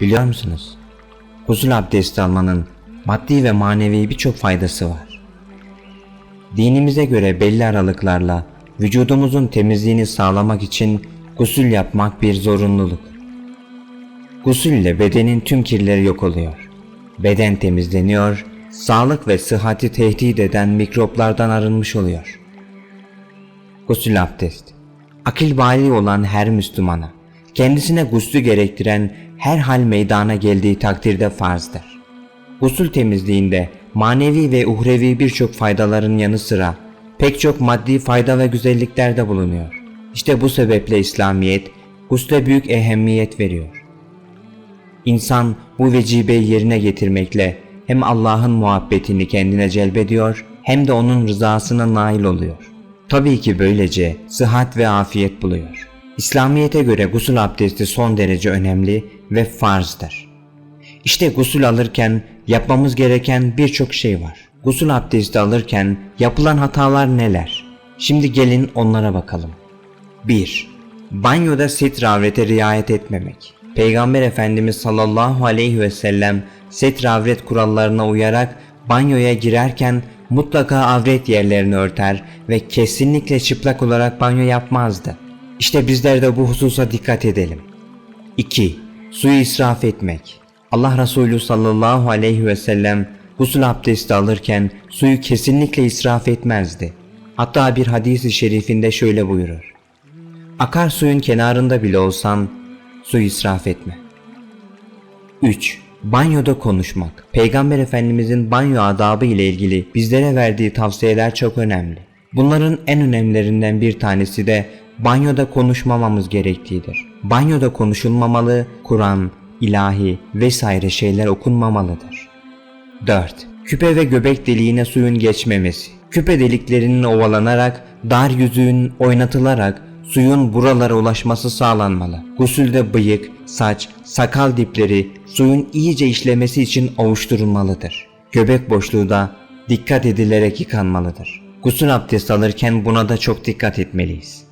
Biliyor musunuz? Gusül abdesti almanın maddi ve manevi birçok faydası var. Dinimize göre belli aralıklarla vücudumuzun temizliğini sağlamak için gusül yapmak bir zorunluluk. Gusül ile bedenin tüm kirleri yok oluyor. Beden temizleniyor, sağlık ve sıhhati tehdit eden mikroplardan arınmış oluyor. Gusül abdest. Akil bali olan her Müslümana, kendisine guslü gerektiren her hal meydana geldiği takdirde farzdır. Gusül temizliğinde manevi ve uhrevi birçok faydaların yanı sıra pek çok maddi fayda ve güzellikler de bulunuyor. İşte bu sebeple İslamiyet gusle büyük ehemmiyet veriyor. İnsan bu vecibeyi yerine getirmekle hem Allah'ın muhabbetini kendine celbediyor hem de onun rızasına nail oluyor. Tabii ki böylece sıhhat ve afiyet buluyor. İslamiyete göre gusül abdesti son derece önemli ve farzdır. İşte gusül alırken yapmamız gereken birçok şey var. Gusül abdesti alırken yapılan hatalar neler? Şimdi gelin onlara bakalım. 1. Banyoda sitre avrete riayet etmemek. Peygamber Efendimiz sallallahu aleyhi ve sellem sitre avret kurallarına uyarak banyoya girerken mutlaka avret yerlerini örter ve kesinlikle çıplak olarak banyo yapmazdı. İşte bizler de bu hususa dikkat edelim. 2. Suyu israf etmek. Allah Resulü sallallahu aleyhi ve sellem gusül abdesti alırken suyu kesinlikle israf etmezdi. Hatta bir hadisi şerifinde şöyle buyurur. Akar suyun kenarında bile olsan su israf etme. 3. Banyoda konuşmak. Peygamber Efendimizin banyo adabı ile ilgili bizlere verdiği tavsiyeler çok önemli. Bunların en önemlilerinden bir tanesi de banyoda konuşmamamız gerektiğidir. Banyoda konuşulmamalı, Kur'an, ilahi vesaire şeyler okunmamalıdır. 4. Küpe ve göbek deliğine suyun geçmemesi. Küpe deliklerinin ovalanarak, dar yüzüğün oynatılarak suyun buralara ulaşması sağlanmalı. Gusülde bıyık, saç, sakal dipleri suyun iyice işlemesi için ovuşturulmalıdır. Göbek boşluğu da dikkat edilerek yıkanmalıdır. Gusül abdesti alırken buna da çok dikkat etmeliyiz.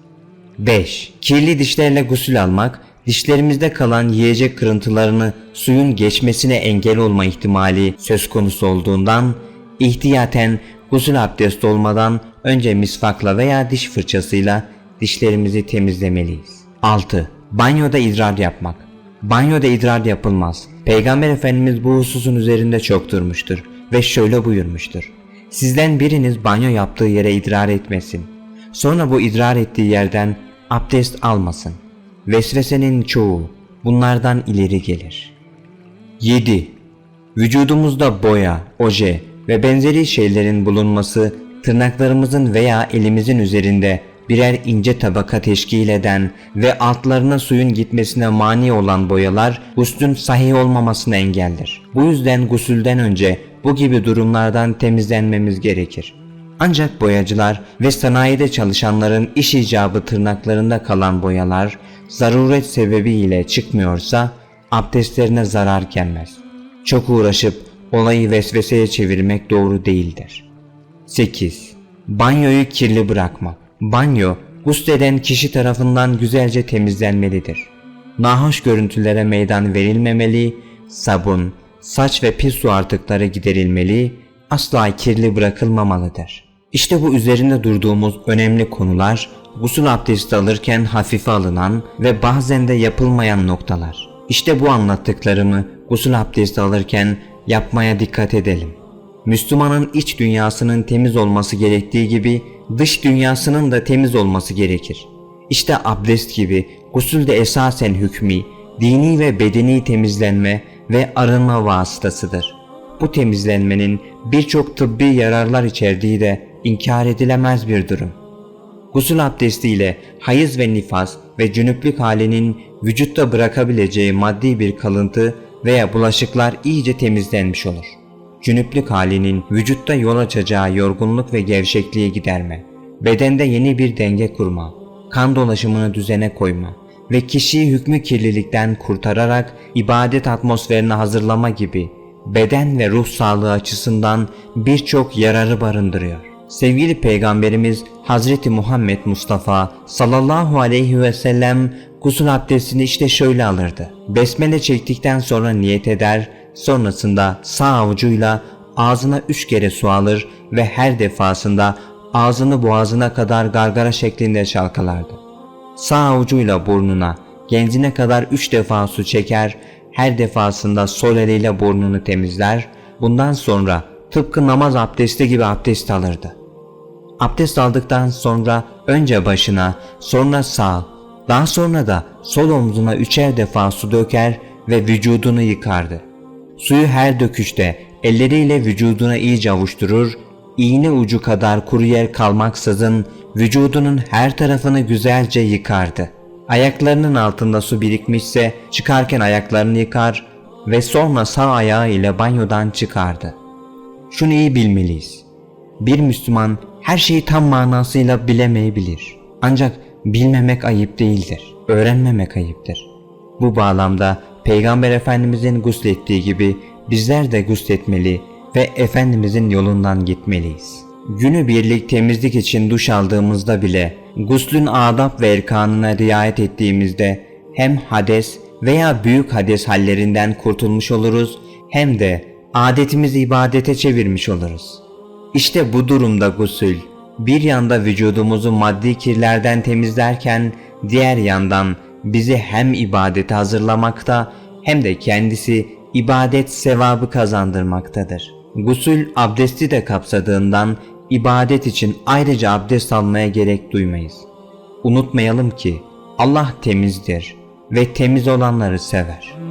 5. Kirli dişlerle gusül almak, dişlerimizde kalan yiyecek kırıntılarını suyun geçmesine engel olma ihtimali söz konusu olduğundan ihtiyaten gusül abdesti olmadan önce misvakla veya diş fırçasıyla dişlerimizi temizlemeliyiz. 6. Banyoda idrar yapmak. Banyoda idrar yapılmaz. Peygamber Efendimiz bu hususun üzerinde çok durmuştur ve şöyle buyurmuştur. Sizden biriniz banyo yaptığı yere idrar etmesin. Sonra bu idrar ettiği yerden abdest almasın. Vesvesenin çoğu bunlardan ileri gelir. 7. Vücudumuzda boya, oje ve benzeri şeylerin bulunması tırnaklarımızın veya elimizin üzerinde birer ince tabaka teşkil eden ve altlarına suyun gitmesine mani olan boyalar guslün sahih olmamasına engeldir. Bu yüzden gusülden önce bu gibi durumlardan temizlenmemiz gerekir. Ancak boyacılar ve sanayide çalışanların iş icabı tırnaklarında kalan boyalar zaruret sebebiyle çıkmıyorsa abdestlerine zarar gelmez. Çok uğraşıp olayı vesveseye çevirmek doğru değildir. 8. Banyoyu kirli bırakmak. Banyo, gusleden kişi tarafından güzelce temizlenmelidir. Nahoş görüntülere meydan verilmemeli, sabun, saç ve pis su artıkları giderilmeli, asla kirli bırakılmamalıdır. İşte bu üzerinde durduğumuz önemli konular, gusül abdesti alırken hafife alınan ve bazen de yapılmayan noktalar. İşte bu anlattıklarımı gusül abdesti alırken yapmaya dikkat edelim. Müslümanın iç dünyasının temiz olması gerektiği gibi dış dünyasının da temiz olması gerekir. İşte abdest gibi gusül de esasen hükmü, dini ve bedeni temizlenme ve arınma vasıtasıdır. Bu temizlenmenin birçok tıbbi yararlar içerdiği de inkar edilemez bir durum. Gusül abdestiyle hayız ve nifas ve cünüplük halinin vücutta bırakabileceği maddi bir kalıntı veya bulaşıklar iyice temizlenmiş olur. Cünüplük halinin vücutta yol açacağı yorgunluk ve gevşekliği giderme, bedende yeni bir denge kurma, kan dolaşımını düzene koyma ve kişiyi hükmü kirlilikten kurtararak ibadet atmosferine hazırlama gibi beden ve ruh sağlığı açısından birçok yararı barındırıyor. Sevgili Peygamberimiz Hazreti Muhammed Mustafa sallallahu aleyhi ve sellem gusül abdestini işte şöyle alırdı. Besmele çektikten sonra niyet eder, sonrasında sağ avucuyla ağzına üç kere su alır ve her defasında ağzını boğazına kadar gargara şeklinde çalkalardı. Sağ avucuyla burnuna, genzine kadar üç defa su çeker, her defasında sol eliyle burnunu temizler, bundan sonra tıpkı namaz abdesti gibi abdest alırdı. Abdest aldıktan sonra önce başına, sonra sağ, daha sonra da sol omzuna üçer defa su döker ve vücudunu yıkardı. Suyu her döküşte elleriyle vücuduna iyice avuşturur, iğne ucu kadar kuru yer kalmaksızın vücudunun her tarafını güzelce yıkardı. Ayaklarının altında su birikmişse çıkarken ayaklarını yıkar ve sonra sağ ayağı ile banyodan çıkardı. Şunu iyi bilmeliyiz. Bir Müslüman her şeyi tam manasıyla bilemeyebilir. Ancak bilmemek ayıp değildir. Öğrenmemek ayıptır. Bu bağlamda Peygamber Efendimizin guslettiği gibi bizler de gusletmeli ve Efendimizin yolundan gitmeliyiz. Günü birlik temizlik için duş aldığımızda bile guslün adab ve erkanına riayet ettiğimizde hem hades veya büyük hades hallerinden kurtulmuş oluruz hem de adetimizi ibadete çevirmiş oluruz. İşte bu durumda gusül bir yanda vücudumuzu maddi kirlerden temizlerken diğer yandan bizi hem ibadete hazırlamakta hem de kendisi ibadet sevabı kazandırmaktadır. Gusül abdesti de kapsadığından ibadet için ayrıca abdest almaya gerek duymayız. Unutmayalım ki Allah temizdir ve temiz olanları sever.